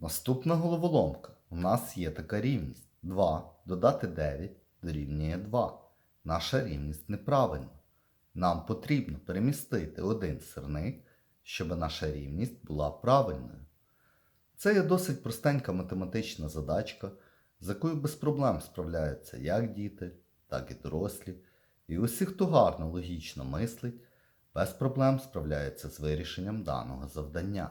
Наступна головоломка. У нас є така рівність. 2 додати 9 дорівнює 2. Наша рівність неправильна. Нам потрібно перемістити один сирник, щоб наша рівність була правильною. Це є досить простенька математична задачка, з якою без проблем справляються як діти, так і дорослі. І усі, хто гарно логічно мислить, без проблем справляються з вирішенням даного завдання.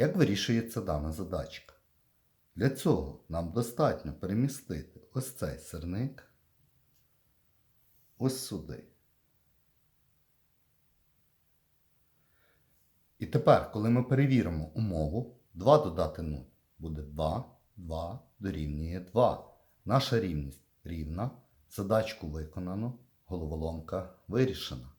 Як вирішується дана задачка? Для цього нам достатньо перемістити ось цей сирник ось сюди. І тепер, коли ми перевіримо умову, 2 додати 0 буде 2, 2 дорівнює 2. Наша рівність рівна, задачку виконано, головоломка вирішена.